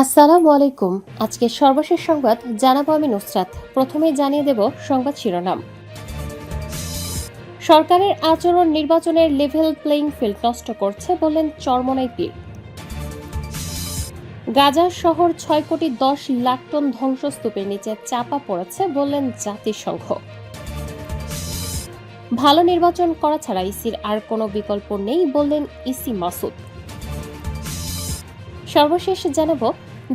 আসসালামু আলাইকুম। আজকে সর্বশেষ সংবাদ জানাব আমি নুসরাত। প্রথমেই জানিয়ে দেব সংবাদ শিরোনাম। সরকারের আচরণ নির্বাচনের লেভেল প্লেইং ফিল্ড নষ্ট করছে বললেন চরমনাই পীর। গাজা শহর ছয় কোটি দশ লাখ টন ধ্বংসস্তূপের নিচে চাপা পড়েছে বললেন জাতিসংঘ। ভালো নির্বাচন করা ছাড়া ইসির আর কোনো বিকল্প নেই বললেন ইসি মাসুদ। সর্বশেষ জানাব,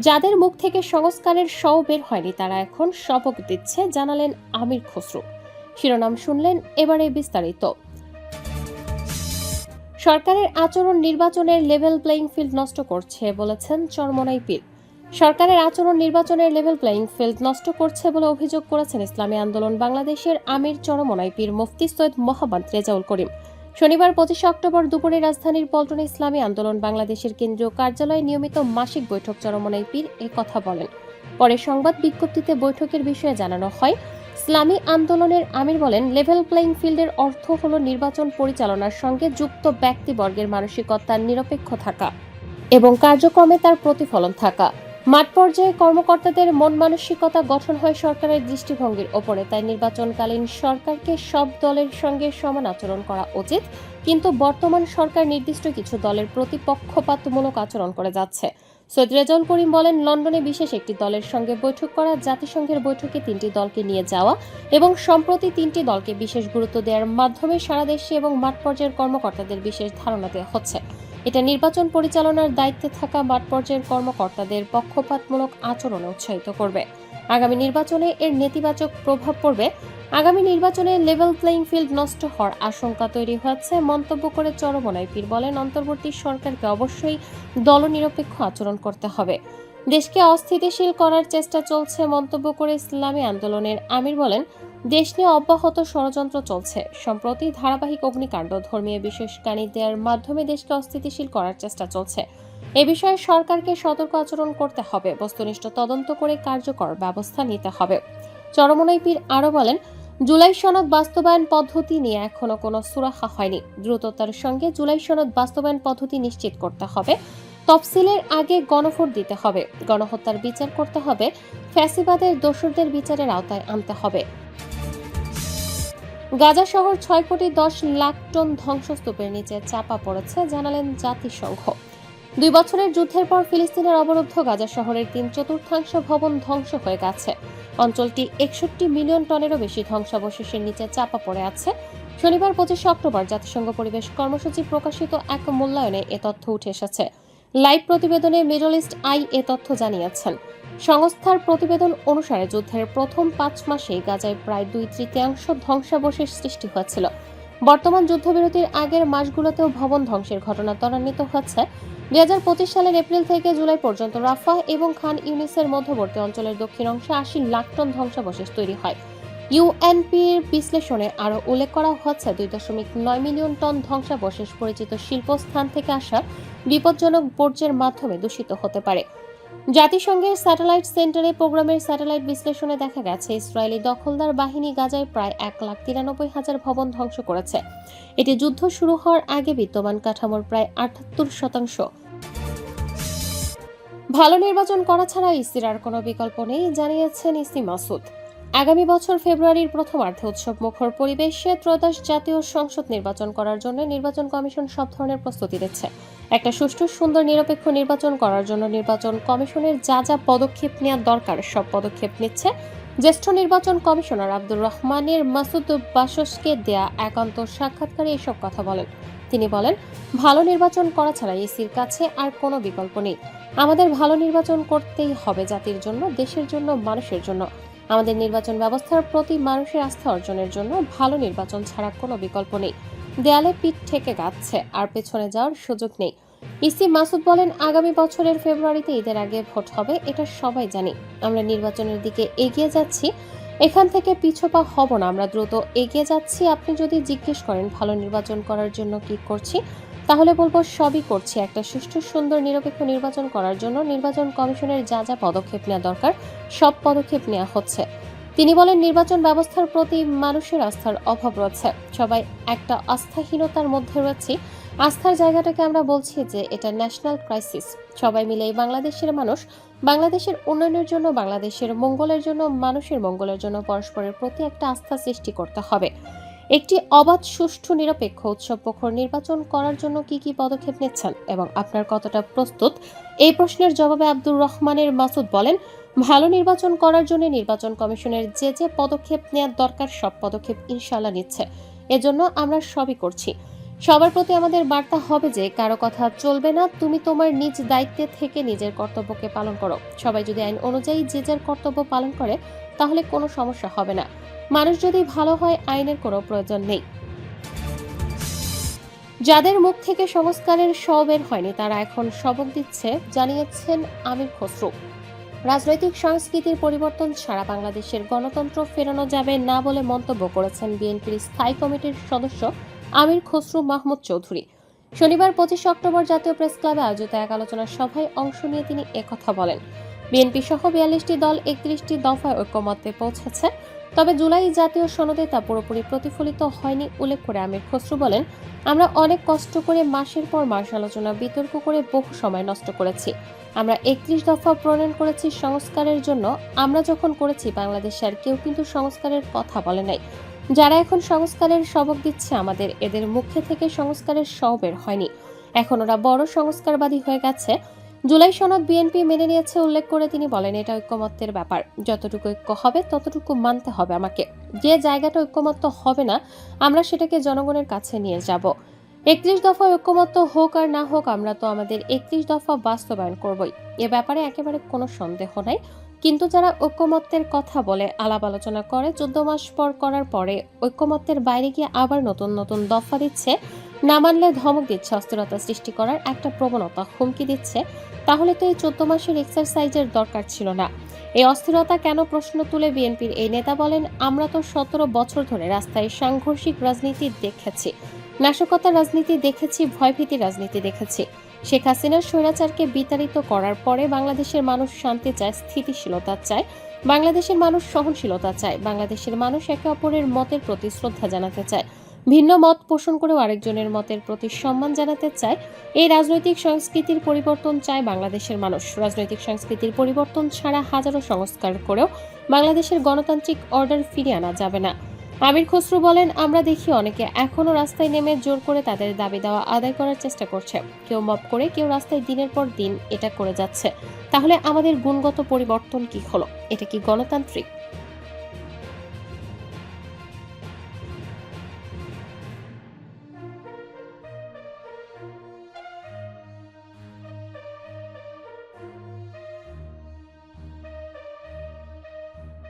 যাদের মুখ থেকে সংস্কারের সও বের হয়নি, তারা এখন শপথ দিচ্ছে, জানালেন আমির খসরু। শিরোনাম শুনলেন এবারে বিস্তারিত। সরকারের আচরণ নির্বাচনের লেভেল প্লেইং ফিল্ড নষ্ট করছে বলেছেন চরমনাই পীর। সরকারের আচরণ নির্বাচনের লেভেল প্লেইং ফিল্ড নষ্ট করছে বলে অভিযোগ করেছেন ইসলামী আন্দোলন বাংলাদেশের আমির চরমনাই পীর মুফতি সৈয়দ মোহাম্মদ রেজাউল করিম। শনিবার পঁচিশে অক্টোবর দুপুরে রাজধানীর পল্টনে ইসলামী আন্দোলন বাংলাদেশের কেন্দ্রীয় কার্যালয়ে নিয়মিত মাসিক বৈঠক চরমনাই পীর এ কথা বলেন। পরে সংবাদ বিজ্ঞপ্তিতে বৈঠকের বিষয়ে জানানো হয়, ইসলামী আন্দোলনের আমির বলেন, লেভেল প্লেইং ফিল্ডের অর্থ হল নির্বাচন পরিচালনার সঙ্গে যুক্ত ব্যক্তিবর্গের মানসিকতার নিরপেক্ষ থাকা এবং কার্যক্রমে তার প্রতিফলন থাকা। মাঠ পর্যায়ে কর্মকর্তাদের মন মানসিকতা গঠন হয় সরকারের দৃষ্টিভঙ্গির ওপরে। তাই নির্বাচনকালীন সরকারকে সব দলের সঙ্গে সমান আচরণ করা উচিত। কিন্তু বর্তমান সরকার নির্দিষ্ট কিছু দলের প্রতি পক্ষপাতমূলক আচরণ করে যাচ্ছে। সৈয়দ রেজাউল করিম বলেন, লন্ডনে বিশেষ একটি দলের সঙ্গে বৈঠক করা, জাতিসংঘের বৈঠকে তিনটি দলকে নিয়ে যাওয়া এবং সম্প্রতি তিনটি দলকে বিশেষ গুরুত্ব দেওয়ার মাধ্যমে সারা দেশে এবং মাঠ পর্যায়ের কর্মকর্তাদের বিশেষ ধারণা দেওয়া হচ্ছে। এটা নির্বাচন পরিচালনার দায়িত্বে থাকা মাঠ পর্যায়ের কর্মকর্তাদের পক্ষপাতমূলক আচরণে উৎসাহিত করবে। আগামী নির্বাচনে এর নেতিবাচক প্রভাব পড়বে। আগামী নির্বাচনে লেভেল প্লেইং ফিল্ড নষ্ট হওয়ার আশঙ্কা তৈরি হয়েছে। মন্তব্য করে চরমনাই পীর বলেন, অন্তর্বর্তী সরকারকে অবশ্যই দলনিরপেক্ষ আচরণ করতে হবে। দেশকে অস্থিতিশীল করার চেষ্টা চলছে, মন্তব্য করে ইসলামী আন্দোলনের আমির বলেন দেশ নিয়ে অব্যাহত ষড়যন্ত্র চলছে। সম্প্রতি ধারাবাহিক অগ্নিকাণ্ড ধর্মীয় বিশেষ কানি দেওয়ার মাধ্যমে দেশকে অস্থিতিশীল করার চেষ্টা চলছে। এ বিষয়ে সরকারকে সতর্ক আচরণ করতে হবে। বস্তুনিষ্ঠ তদন্ত করে কার্যকর ব্যবস্থা নিতে হবে। চরমনাই পীর আরও বলেন, জুলাই সনদ বাস্তবায়ন পদ্ধতি নিয়ে এখনও কোনো সুরাহা হয়নি। দ্রুততার সঙ্গে জুলাই সনদ বাস্তবায়ন পদ্ধতি নিশ্চিত করতে হবে। তফসিলের আগে গণভোট দিতে হবে। গণহত্যার বিচার করতে হবে। ফ্যাসিবাদের দোষরদের বিচারের আওতায় আনতে হবে। গাজা শহর ছয় কোটি দশ লাখ টন ধ্বংসস্তূপের নিচে চাপা পড়েছে, জানালেন জাতিসংঘ। দুই বছরের যুদ্ধের পর ফিলিস্তিনের অবরুদ্ধ গাজা শহরের তিন চতুর্থাংশ ভবন ধ্বংস হয়ে গেছে। অঞ্চলটি একষট্টি মিলিয়ন টনেরও বেশি ধ্বংসাবশেষের নিচে চাপা পড়ে আছে। শনিবার পঁচিশে অক্টোবর জাতিসংঘ পরিবেশ কর্মসূচি প্রকাশিত এক মূল্যায়নে এ তথ্য উঠে এসেছে। লাইভ প্রতিবেদনে মিডল ইস্ট আই এ তথ্য জানিয়েছেন। সংস্থার প্রতিবেদন অনুসারে যুদ্ধের প্রথম পাঁচ মাসে গাজায় প্রায় দুই তৃতীয়াংশ ধ্বংসাবশেষ সৃষ্টি হয়েছিল। বর্তমান যুদ্ধবিরতির আগের মাসগুলোতেও ভবন ধ্বংসের ঘটনা ত্বরান্বিত হচ্ছে। দুই হাজার পঁচিশ সালের এপ্রিল থেকে জুলাই পর্যন্ত রাফা এবং খান ইউনিসের মধ্যবর্তী অঞ্চলের দক্ষিণ অংশে আশি লাখ টন ধ্বংসাবশেষ তৈরি হয়। ইউএনপির বিশ্লেষণে আরও উল্লেখ করা হচ্ছে, দুই দশমিক নয় মিলিয়ন টন ধ্বংসাবশেষ পরিচিত শিল্পস্থান থেকে আসা বিপজ্জনক বর্জ্যের মাধ্যমে দূষিত হতে পারে। জাতিসংঘের স্যাটেলাইট সেন্টারে প্রোগ্রামের স্যাটেলাইট বিশ্লেষণে দেখা গেছে, ইসরায়েলি দখলদার বাহিনী গাজায় প্রায় এক লাখ তিরানব্বই হাজার ভবন ধ্বংস করেছে। এটি যুদ্ধ শুরু হওয়ার আগে বিদ্যমান কাঠামোর প্রায় আটাত্তর শতাংশ। ভালো নির্বাচন করা ছাড়া ইসির আর কোনো বিকল্প নেই, জানিয়েছেন ইসি মাসুদ। আগামী বছর ফেব্রুয়ারির প্রথমার্ধে উৎসব মুখর পরিবেশে ত্রয়োদশ জাতীয় সংসদ নির্বাচন করার জন্য নির্বাচন কমিশন সব ধরনের প্রস্তুতি নিচ্ছে। একটা সুষ্ঠু, সুন্দর, নিরপেক্ষ নির্বাচন করার জন্য নির্বাচন কমিশনের যা যা পদক্ষেপ নেওয়া দরকার, সব পদক্ষেপ নিচ্ছে। জ্যেষ্ঠ নির্বাচন কমিশনার আব্দুর রহমানের মাসুদ বাসসকে দেয়া একান্ত সাক্ষাৎকারে এসব কথা বলেন। তিনি বলেন, ভালো নির্বাচন করা ছাড়া ইসির কাছে আর কোনো বিকল্প নেই। আমাদের ভালো নির্বাচন করতেই হবে জাতির জন্য, দেশের জন্য, মানুষের জন্য। আমাদের নির্বাচন ব্যবস্থার প্রতি মানুষের আস্থা অর্জনের জন্য ভালো নির্বাচন ছাড়া কোনো বিকল্প নেই। দেয়ালে পিঠ ঠেকে গাচ্ছে, আর পেছনে যাওয়ার সুযোগ নেই। ইসি মাসুদ বলেন, আগামী বছরের ফেব্রুয়ারিতে ঈদের আগে ভোট হবে, এটা সবাই জানি। আমরা নির্বাচনের দিকে এগিয়ে যাচ্ছি, এখান থেকে পিছপা হব না আমরা, দ্রুত এগিয়ে যাচ্ছি। আপনি যদি জিজ্ঞেস করেন, ভালো নির্বাচন করার জন্য কি করছি তাহলে বলব সবই করছি। একটা সুষ্ঠু, সুন্দর, নিরপেক্ষ নির্বাচন করার জন্য নির্বাচন কমিশনের যা যা পদক্ষেপ নেওয়া দরকার, সব পদক্ষেপ নেওয়া হচ্ছে। তিনি বলেন, নির্বাচন ব্যবস্থার প্রতি মানুষের আস্থার অভাব রয়েছে। সবাই একটা আস্থাহীনতার মধ্যে রয়েছে। আস্থার জায়গাটাকে আমরা বলছি যে এটা ন্যাশনাল ক্রাইসিস সবাই মিলে এই বাংলাদেশের মানুষ, বাংলাদেশের উন্নয়নের জন্য, বাংলাদেশের মঙ্গলের জন্য, মানুষের মঙ্গলের জন্য পরস্পরের প্রতি একটা আস্থা সৃষ্টি করতে হবে। একটি অবাধ, সুষ্ঠু, নিরপেক্ষ উৎসব প্রখর নির্বাচন করার জন্য কি কি পদক্ষেপ নিচ্ছেন এবং আপনার কতটা প্রস্তুত? এই প্রশ্নের জবাবে আব্দুর রহমানের মাসুদ বলেন, ভালো নির্বাচন করার জন্য নির্বাচন কমিশনের যে যে পদক্ষেপ নেওয়ার দরকার, সব পদক্ষেপ ইনশাল্লাহ নিচ্ছে। এজন্য আমরা সবই করছি। সবার প্রতি আমাদের বার্তা হবে যে, কারও কথা চলবে না, তুমি তোমার নিজ দায়িত্বে থেকে নিজের কর্তব্যকে পালন করো। সবাই যদি আইন অনুযায়ী যে যার কর্তব্য পালন করে, তাহলে কোনো সমস্যা হবে না। মানুষ যদি ভালো হয়, আইনের কোনো প্রয়োজন নেই। যাদের মুখ থেকে সংস্কারের স বের হয়নি, তারা এখন সবক দিচ্ছে, জানিয়েছেন আমির খসরু। রাজনৈতিক সংস্কৃতির পরিবর্তন ছাড়া বাংলাদেশের গণতন্ত্র ফেরানো যাবে না বলে মন্তব্য করেছেন বিএনপির স্থায়ী কমিটির সদস্য আমির খসরু মাহমুদ চৌধুরী। শনিবার পঁচিশে অক্টোবর জাতীয় প্রেস ক্লাবে আয়োজিত এক আলোচনা সভায় অংশ নিয়ে তিনি একথা বলেন। বিএনপি সহ বিয়াল্লিশটি দল একত্রিশটি দফায় ঐক্যমত্যে পৌঁছেছে। তবে জুলাই জাতীয় সনদে তা পুরোপুরি প্রতিফলিত হয়নি, উল্লেখ করে আমির খসরু বলেন, আমরা অনেক কষ্ট করে মাসের পর মাস আলোচনা, বিতর্ক করে বহু সময় নষ্ট করেছি। আমরা একত্রিশ দফা প্রণয়ন করেছি সংস্কারের জন্য, আমরা যখন করেছি বাংলাদেশে আর কেউ কিন্তু সংস্কারের কথা বলে নাই। যারা এখন সংস্কারের সবক দিচ্ছে, আমাদের এদের মুখে থেকে সংস্কারের সব বের হয়নি। এখন ওরা বড় সংস্কারবাদী হয়ে গেছে জুলাই সনদ বিএনপি মেনে নিয়েছে উল্লেখ করে তিনি বলেন, এটা ঐক্যমত্যের ব্যাপার। যতটুকু ঐক্য হবে, ততটুকু মানতে হবে আমাকে। যে জায়গাটা ঐক্যমত্য হবে না, আমরা সেটাকে জনগণের কাছে নিয়ে যাব। একত্রিশ দফা ঐক্যমত্য হোক আর না হোক, আমরা তো আমাদের একত্রিশ দফা বাস্তবায়ন করবই। এ ব্যাপারে একেবারে কোনো সন্দেহ নাই। কিন্তু যারা ঐক্যমত্যের কথা বলে, আলাপ আলোচনা করে, চোদ্দ মাস পর করার পরে ঐক্যমত্যের বাইরে গিয়ে আবার নতুন নতুন দফা দিচ্ছে না মানলে ধমক দিচ্ছে অস্থিরতা সৃষ্টি করার একটা প্রবণতা হুমকি দিচ্ছে। তাহলে তো এই চোদ্দ মাসের এক্সারসাইজের দরকার ছিল না। এই অস্থিরতা কেন প্রশ্ন তুলে বিএনপির এই নেতা বলেন, আমরা তো সতেরো বছর ধরে রাস্তায় সাংঘর্ষিক রাজনীতি দেখেছি। নাশকতার রাজনীতি দেখেছি, ভয়ভীতি রাজনীতি দেখেছি। শেখ হাসিনার স্বৈরাচারকে বিতাড়িত করার পরে বাংলাদেশের মানুষ শান্তি চায়, স্থিতিশীলতা চায়। বাংলাদেশের মানুষ সহনশীলতা চায়। বাংলাদেশের মানুষ একে অপরের মতের প্রতি শ্রদ্ধা জানাতে চায়। ভিন্ন মত পোষণ করেও আরেকজনের মতের প্রতি সম্মান জানাতে চায়। এই রাজনৈতিক সংস্কৃতির পরিবর্তন চায় বাংলাদেশের মানুষ। রাজনৈতিক সংস্কৃতির পরিবর্তন ছাড়া হাজারো সংস্কার করেও বাংলাদেশের গণতান্ত্রিক অর্ডার ফিরিয়ে আনা যাবে না। আমির খসরু বলেন, আমরা দেখি অনেকে এখনও রাস্তায় নেমে জোর করে তাদের দাবি দেওয়া আদায় করার চেষ্টা করছে। কেউ মপ করে, কেউ রাস্তায় দিনের পর দিন এটা করে যাচ্ছে। তাহলে আমাদের গুণগত পরিবর্তন কি হলো? এটা কি গণতান্ত্রিক